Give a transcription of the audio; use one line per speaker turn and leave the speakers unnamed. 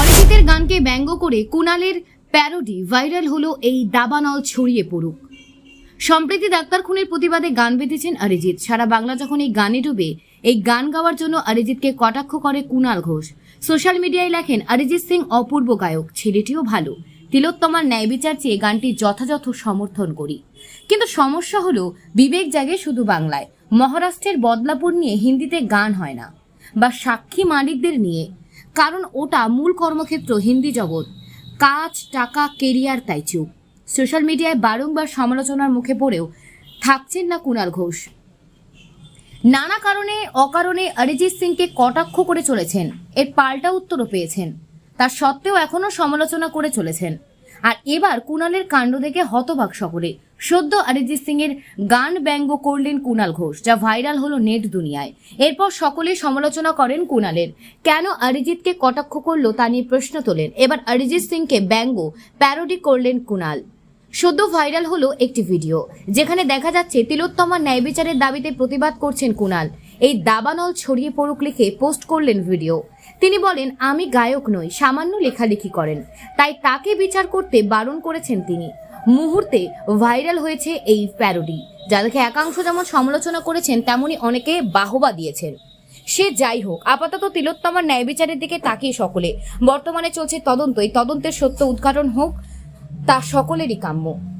অরিজিতের গানকে ব্যঙ্গ করে কুণালের প্যারোডি ভাইরাল হলো এই দাবানল ছড়িয়ে পড়ুক। সম্প্রীতি ডাক্তার খুনের প্রতিবাদে গান বেঁধেছেন অরিজিৎ। সারা বাংলা যখন এই গানে ডুবে, এই গান গাওয়ার জন্য অরিজিৎকে কটাক্ষ করে কুণাল ঘোষ। সোশ্যাল মিডিয়ায় লেখেন, অরিজিৎ সিং অপূর্ব গায়ক, ছেলেটিও ভালো। তিলোত্তমার ন্যায় বিচার চেয়ে গানটি যথাযথ সমর্থন করি। কিন্তু সমস্যা হলো, বিবেক জাগে শুধু বাংলায়। মহারাষ্ট্রের বদলাপুর নিয়ে হিন্দিতে গান হয় না। বা সাক্ষী মালিকদের নিয়ে কারণ ওটা মূল কর্মক্ষেত্র হিন্দি জগৎ। কাজ, টাকা, কেরিয়ার তাই চুপ। সোশ্যাল মিডিয়ায় বারংবার সমালোচনার মুখে পড়েও থাকছেন না কুণাল ঘোষ। নানা কারণে, অকারণে অরিজিৎ সিংকে কটাক্ষ করে চলেছেন। এর পাল্টা উত্তরও পেয়েছেন। তার সত্ত্বেও এখনও সমালোচনা করে চলেছেন। আর এবার কুণালের কাণ্ড দেখে হতবাক সকলে। সদ্য অরিজিৎ সিং এর গান ব্যঙ্গ করলেন কুণাল ঘোষ, যা ভাইরাল হলো নেট দুনিয়ায়। এরপর সকলে সমালোচনা করেন কুণালের। কেন অরিজিৎকে কটাক্ষ করল তা নিয়ে প্রশ্ন তোলেন। এবার অরিজিৎ সিংকে ব্যঙ্গ, প্যারোডি করলেন কুণাল। সদ্য ভাইরাল হলো একটি ভিডিও, যেখানে দেখা যাচ্ছে তিলোত্তমার ন্যায় বিচারের দাবিতে প্রতিবাদ করছেন কুণাল। এই দাবানল ছড়িয়ে পড়ুক লিখে পোস্ট করলেন ভিডিও। তিনি বলেন, আমি গায়ক নই, সামান্য লেখালেখি করেন। তাই তাকে বিচার করতে বারণ করেছেন তিনি। মুহূর্তে ভাইরাল হয়েছে এই প্যারোডি। যাদেরকে একাংশ যেমন সমালোচনা করেছেন তেমনি অনেকে বাহবা দিয়েছেন। সে যাই হোক, আপাতত তিলোত্তমার ন্যায় বিচারের দিকে তাকিয়ে সকলে। বর্তমানে চলছে তদন্ত। এই তদন্তের সত্য উদ্ঘাটন হোক, তা সকলেরই কাম্য।